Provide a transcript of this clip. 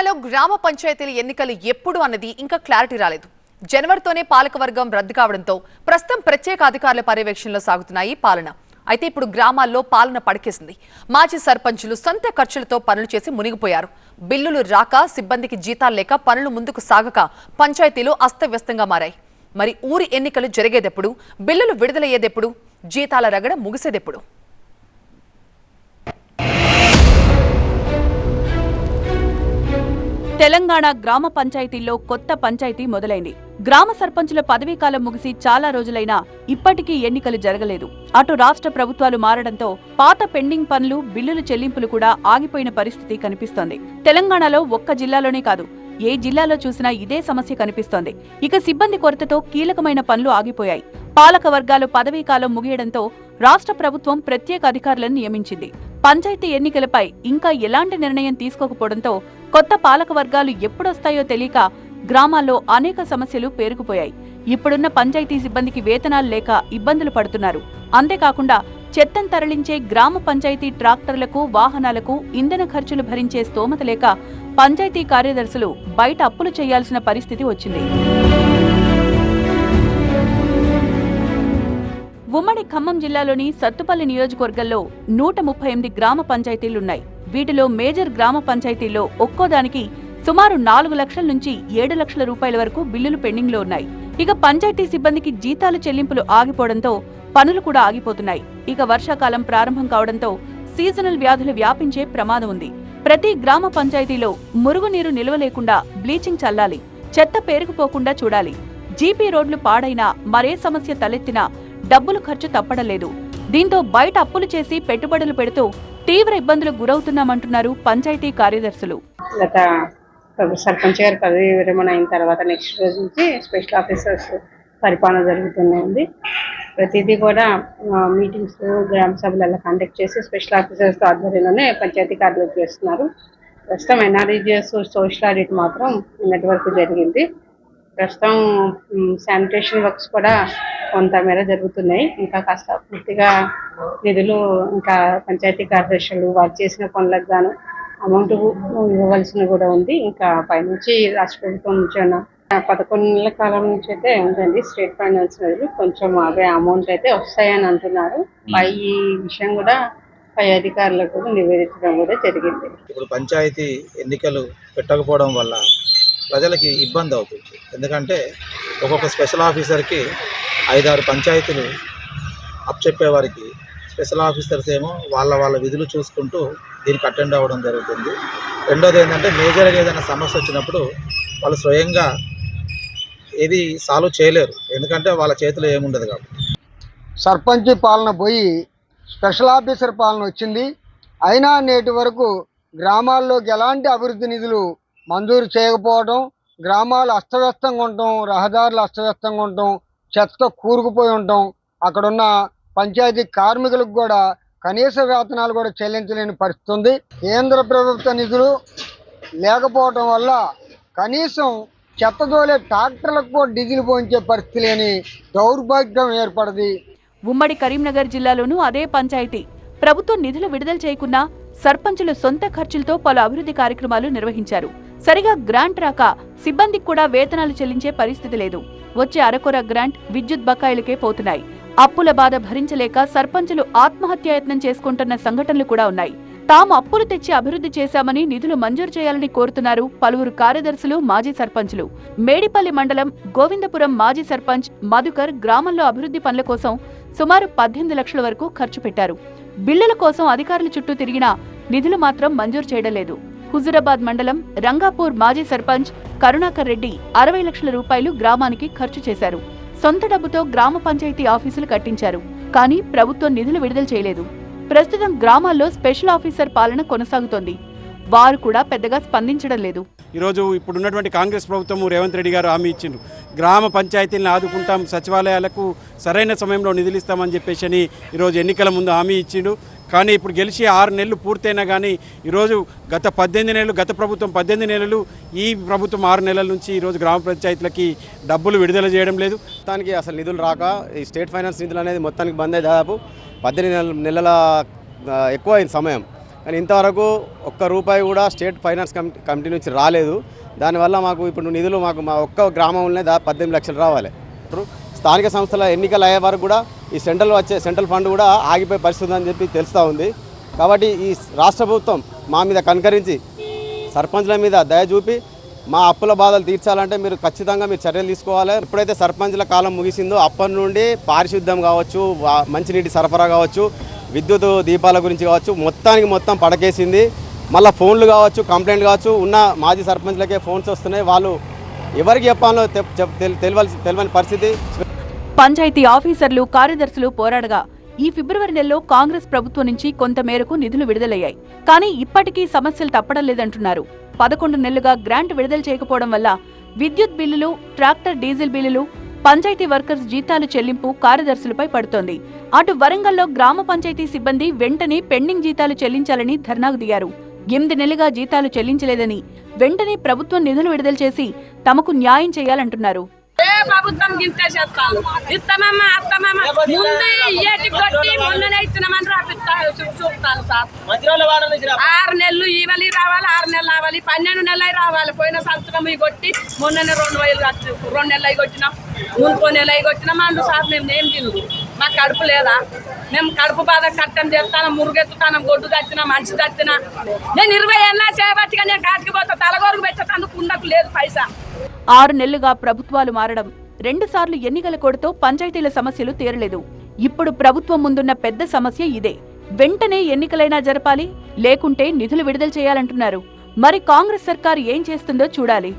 తెలంగాణలో గ్రామ పంచాయతీల ఎన్నికలు ఎప్పుడు అన్నది ఇంకా క్లారిటీ రాలేదు. జనవరితోనే పాలకవర్గం రద్దు కావడంతో ప్రస్తుతం ప్రత్యేక అధికారుల పర్యవేక్షణలో సాగుతున్నాయి పాలన. అయితే ఇప్పుడు గ్రామాల్లో పాలన పడకేసింది. మాజీ సర్పంచులు సొంత ఖర్చులతో పనులు చేసి మునిగిపోయారు. బిల్లులు రాక సిబ్బందికి జీతాలు లేక పనులు ముందుకు సాగక పంచాయతీలు అస్తవ్యస్తంగా మారాయి. మరి ఊరి ఎన్నికలు జరిగేదెప్పుడు? బిల్లులు విడుదలయ్యేదెప్పుడు? జీతాల రగడ ముగిసేదెప్పుడు? తెలంగాణ గ్రామ పంచాయతీల్లో కొత్త పంచాయతీ మొదలైంది. గ్రామ సర్పంచుల పదవీకాలం ముగిసి చాలా రోజులైనా ఇప్పటికీ ఎన్నికలు జరగలేదు. అటు రాష్ట్ర ప్రభుత్వాలు మారడంతో పాత పెండింగ్ పనులు బిల్లుల చెల్లింపులు కూడా ఆగిపోయిన పరిస్థితి కనిపిస్తోంది. తెలంగాణలో ఒక్క జిల్లాలోనే కాదు ఏ జిల్లాలో చూసినా ఇదే సమస్య కనిపిస్తోంది. ఇక సిబ్బంది కొరతతో కీలకమైన పనులు ఆగిపోయాయి. పాలక వర్గాలు పదవీకాలం ముగియడంతో రాష్ట్ర ప్రభుత్వం ప్రత్యేక అధికారులను నియమించింది. పంచాయతీ ఎన్నికలపై ఇంకా ఎలాంటి నిర్ణయం తీసుకోకపోవడంతో కొత్త పాలక వర్గాలు ఎప్పుడొస్తాయో తెలియక గ్రామాల్లో అనేక సమస్యలు పేరుకుపోయాయి. ఇప్పుడున్న పంచాయతీ సిబ్బందికి వేతనాలు లేక ఇబ్బందులు పడుతున్నారు. అంతేకాకుండా చెత్తను తరలించే గ్రామ పంచాయతీ ట్రాక్టర్లకు వాహనాలకు ఇంధన ఖర్చులు భరించే స్తోమత లేక పంచాయతీ కార్యదర్శులు బయట అప్పులు చేయాల్సిన పరిస్థితి వచ్చింది. ఉమ్మడి ఖమ్మం జిల్లాలోని సత్తుపల్లి నియోజకవర్గంలో నూట ముప్పై ఎనిమిది గ్రామ పంచాయతీలున్నాయి. వీటిలో మేజర్ గ్రామ పంచాయతీల్లో ఒక్కోదానికి సుమారు నాలుగు లక్షల నుంచి ఏడు లక్షల రూపాయల వరకు బిల్లులు పెండింగ్లో ఉన్నాయి. ఇక పంచాయతీ సిబ్బందికి జీతాలు చెల్లింపులు ఆగిపోవడంతో పనులు కూడా ఆగిపోతున్నాయి. ఇక వర్షాకాలం ప్రారంభం కావడంతో సీజనల్ వ్యాధులు వ్యాపించే ప్రమాదం ఉంది. ప్రతి గ్రామ పంచాయతీలో మురుగునీరు నిల్వ లేకుండా బ్లీచింగ్ చల్లాలి. చెత్త పేరుకుపోకుండా చూడాలి. జీపీ రోడ్లు పాడైనా మరే సమస్య తలెత్తినా డబ్బులు ఖర్చు తప్పడలేదు. దీంతో బయట అప్పులు చేసి పెట్టుబడులు పెడుతూ తీవ్ర ఇబ్బందులకు గురవుతున్నామంటున్నారు పంచాయతీ కార్యదర్శులు. గత సర్పంచ్ గారి పదవి విరమణ అయిన తర్వాత నెక్స్ట్ రోజు నుంచి స్పెషల్ ఆఫీసర్స్ పరిపాలన జరుగుతూనే ఉంది. ప్రతిదీ కూడా మీటింగ్స్ గ్రామ సభలలో కండక్ట్ చేసి స్పెషల్ ఆఫీసర్స్ ఆధ్వర్యంలోనే పంచాయతీ కార్యాలయం చేస్తున్నారు. ప్రస్తుతం ఎన్ఆర్ఈజిఎస్ సోషల్ ఆడిట్ మాత్రం నిన్నటి వరకు జరిగింది. ప్రస్తుతం శానిటేషన్ వర్క్స్ కూడా కొంత మేర జరుగుతున్నాయి. ఇంకా కాస్త పూర్తిగా నిధులు ఇంకా పంచాయతీ కార్యదర్శులు వారు చేసిన పనులకు గాను అమౌంట్ ఇవ్వవలసిన కూడా ఉంది. ఇంకా పైనుంచి రాష్ట్ర ప్రభుత్వం నుంచి పదకొండు నెలల కాలం నుంచి అయితే ఉందండి స్టేట్ ఫైనాన్స్ నిధులు కొంచెం అవే అమౌంట్ అయితే వస్తాయని అంటున్నారు. పై ఈ విషయం కూడా పై అధికారులకు నివేదించడం కూడా జరిగింది. ఇప్పుడు పంచాయతీ ఎన్నికలు పెట్టకపోవడం వల్ల ప్రజలకి ఇబ్బంది అవుతుంది. ఎందుకంటే ఒక్కొక్క స్పెషల్ ఆఫీసర్కి ఐదారు పంచాయతీలు అప్పచెప్పేవారికి స్పెషల్ ఆఫీసర్స్ ఏమో వాళ్ళ వాళ్ళ విధులు చూసుకుంటూ దీనికి అటెండ్ అవ్వడం జరుగుతుంది. రెండోది ఏంటంటే మేజర్గా ఏదైనా సమస్య వచ్చినప్పుడు వాళ్ళు స్వయంగా ఏది సాల్వ్ చేయలేరు. ఎందుకంటే వాళ్ళ చేతిలో ఏముండదు కాబట్టి. సర్పంచ్ పాలన పోయి స్పెషల్ ఆఫీసర్ పాలన వచ్చింది. అయినా నేటి వరకు గ్రామాల్లోకి ఎలాంటి అభివృద్ధి నిధులు మంజూరు చేయకపోవడం గ్రామాలు అస్తవ్యస్తంగా ఉండటం రహదారులు అస్తవ్యస్తంగా ఉండటం చెత్త కూరుకుపోయి ఉండటం అక్కడున్న పంచాయతీ కార్మికులకు కూడా కనీస వేతనాలు కూడా చెల్లించలేని పరిస్థితి ఉంది. కేంద్ర ప్రభుత్వ నిధులు లేకపోవటం వల్ల కనీసం చెత్త దోలే ట్రాక్టర్లకు కూడా డీజిల్ పోయించే పరిస్థితి లేని దౌర్భాగ్యం ఏర్పడింది. ఉమ్మడి కరీంనగర్ జిల్లాలోనూ అదే పంచాయతీ. ప్రభుత్వం నిధులు విడుదల చేయకున్నా సర్పంచులు సొంత ఖర్చులతో పలు అభివృద్ధి కార్యక్రమాలు నిర్వహించారు. సరిగా గ్రాంట్ రాక సిబ్బందికి కూడా వేతనాలు చెల్లించే పరిస్థితి లేదు. వచ్చే అరకొర గ్రాంట్ విద్యుత్ బకాయిలకే పోతున్నాయి. అప్పుల బాధ భరించలేక సర్పంచులు ఆత్మహత్యాయత్నం చేసుకుంటున్న సంఘటనలు కూడా ఉన్నాయి. తాము అప్పులు తెచ్చి అభివృద్ధి చేశామని నిధులు మంజూరు చేయాలని కోరుతున్నారు పలువురు కార్యదర్శులు మాజీ సర్పంచులు. మేడిపల్లి మండలం గోవిందపురం మాజీ సర్పంచ్ మధుకర్ గ్రామంలో అభివృద్ధి పనుల కోసం సుమారు పద్దెనిమిది లక్షల వరకు ఖర్చు పెట్టారు. బిల్లుల కోసం అధికారుల చుట్టూ తిరిగినా నిధులు మాత్రం మంజూరు చేయడం లేదు. హుజురాబాద్ మండలం రంగాపూర్ మాజీ సర్పంచ్ కరుణాకర్ రెడ్డి అరవై లక్షల రూపాయలు గ్రామానికి ఖర్చు చేశారు. సొంత డబ్బుతో గ్రామ పంచాయతీ ఆఫీసులు కట్టించారు. కానీ ప్రభుత్వం నిధులు విడుదల చేయలేదు. ప్రస్తుతం గ్రామాల్లో స్పెషల్ ఆఫీసర్ పాలన కొనసాగుతోంది. వారు కూడా పెద్దగా స్పందించడం లేదు. ఈరోజు ఇప్పుడున్నటువంటి కాంగ్రెస్ ప్రభుత్వం రేవంత్ రెడ్డి గారు హామీ ఇచ్చిండ్రు గ్రామ పంచాయతీలను ఆదుకుంటాం సచివాలయాలకు సరైన సమయంలో నిధులు ఇస్తామని చెప్పేసి అని ఈరోజు ఎన్నికల ముందు హామీ ఇచ్చిండు. కానీ ఇప్పుడు గెలిచి ఆరు నెలలు పూర్తయినా కానీ ఈరోజు గత పద్దెనిమిది నెలలు గత ప్రభుత్వం పద్దెనిమిది నెలలు ఈ ప్రభుత్వం ఆరు నెలల నుంచి ఈరోజు గ్రామ పంచాయతీలకి డబ్బులు విడుదల చేయడం లేదు. మొత్తానికి అసలు నిధులు రాక ఈ స్టేట్ ఫైనాన్స్ నిధులు అనేది మొత్తానికి బంద్ అయ్యి దాదాపు పద్దెనిమిది నెలల ఎక్కువ అయిన సమయం. కానీ ఇంతవరకు ఒక్క రూపాయి కూడా స్టేట్ ఫైనాన్స్ కమిటీ కమిటీ నుంచి రాలేదు. దానివల్ల మాకు ఇప్పుడు నిధులు మాకు మా ఒక్క గ్రామంలోనే దా పద్దెనిమిది లక్షలు రావాలి. స్థానిక సంస్థల ఎన్నికలు అయ్యే వరకు కూడా ఈ సెంట్రల్ వచ్చే సెంట్రల్ ఫండ్ కూడా ఆగిపోయే పరిస్థితి అని చెప్పి తెలుస్తూ ఉంది. కాబట్టి ఈ రాష్ట్ర ప్రభుత్వం మా మీద కనుకరించి సర్పంచ్ల మీద దయ చూపి మా అప్పుల బాధలు తీర్చాలంటే మీరు ఖచ్చితంగా మీరు చర్యలు తీసుకోవాలి. ఎప్పుడైతే సర్పంచ్ల కాలం ముగిసిందో అప్పటి నుండి పారిశుద్ధ్యం కావచ్చు మంచినీటి సరఫరా కావచ్చు విద్యుత్ దీపాల గురించి కావచ్చు మొత్తానికి మొత్తం పడకేసింది. మళ్ళీ ఫోన్లు కావచ్చు కంప్లైంట్ కావచ్చు ఉన్న మాజీ సర్పంచ్లకే ఫోన్స్ వస్తున్నాయి. వాళ్ళు ఎవరికి చెప్పాలో తెలియవలసి తెలియని పరిస్థితి. పంచాయతీ ఆఫీసర్లు కార్యదర్శులు పోరాడగా ఈ ఫిబ్రవరి నెలలో కాంగ్రెస్ ప్రభుత్వం నుంచి కొంత మేరకు నిధులు విడుదలయ్యాయి. కానీ ఇప్పటికీ సమస్యలు తప్పడం లేదంటున్నారు. పదకొండు నెలలుగా గ్రాంట్ విడుదల చేయకపోవడం వల్ల విద్యుత్ బిల్లులు ట్రాక్టర్ డీజిల్ బిల్లులు పంచాయతీ వర్కర్స్ జీతాలు చెల్లింపు కార్యదర్శులపై పడుతోంది. అటు వరంగల్లో గ్రామ పంచాయతీ సిబ్బంది వెంటనే పెండింగ్ జీతాలు చెల్లించాలని ధర్నాకు దిగారు. ఎనిమిది నెలలుగా జీతాలు చెల్లించలేదని వెంటనే ప్రభుత్వం నిధులు విడుదల చేసి తమకు న్యాయం చేయాలంటున్నారు. ప్రభుత్వం గింతే చేస్తాను ఇస్తామమ్మా అత్తమమ్మా ముందు ఇయ్యేటి కొట్టి మొన్ననే ఇచ్చినామని రాపిస్తా చూ- చూస్తాను సార్. ఆరు నెలలు ఇవ్వాలి రావాలి ఆరు నెలలు రావాలి పన్నెండు నెలలు రావాలి. పోయిన సంవత్సరం ఇవి కొట్టి మొన్ననే రెండు వేలు రెండు నెలలు అయి కొట్టినాం. మునుకో నెల అయి కొట్టినాం అందు సార్ మేము ఏం తిను మాకు కడుపు లేదా? మేము కడుపు బాధ కట్టం చేస్తాను మురుగెత్తుతాను గొడ్డు తచ్చినా మనిషి తచ్చినా నేను ఇరవై ఏళ్ళ చేపట్టిగా నేను కాటికి పోతా తలగోరుకు పెట్టేందుకు ఉండకు లేదు పైసా. ఆరు నెలలుగా ప్రభుత్వాలు మారడం రెండుసార్లు ఎన్నికల కోడ్తో పంచాయతీల సమస్యలు తీరలేదు. ఇప్పుడు ప్రభుత్వం ముందున్న పెద్ద సమస్య ఇదే. వెంటనే ఎన్నికలైనా జరపాలి లేకుంటే నిధులు విడుదల చేయాలంటున్నారు. మరి కాంగ్రెస్ సర్కార్ ఏం చేస్తుందో చూడాలి.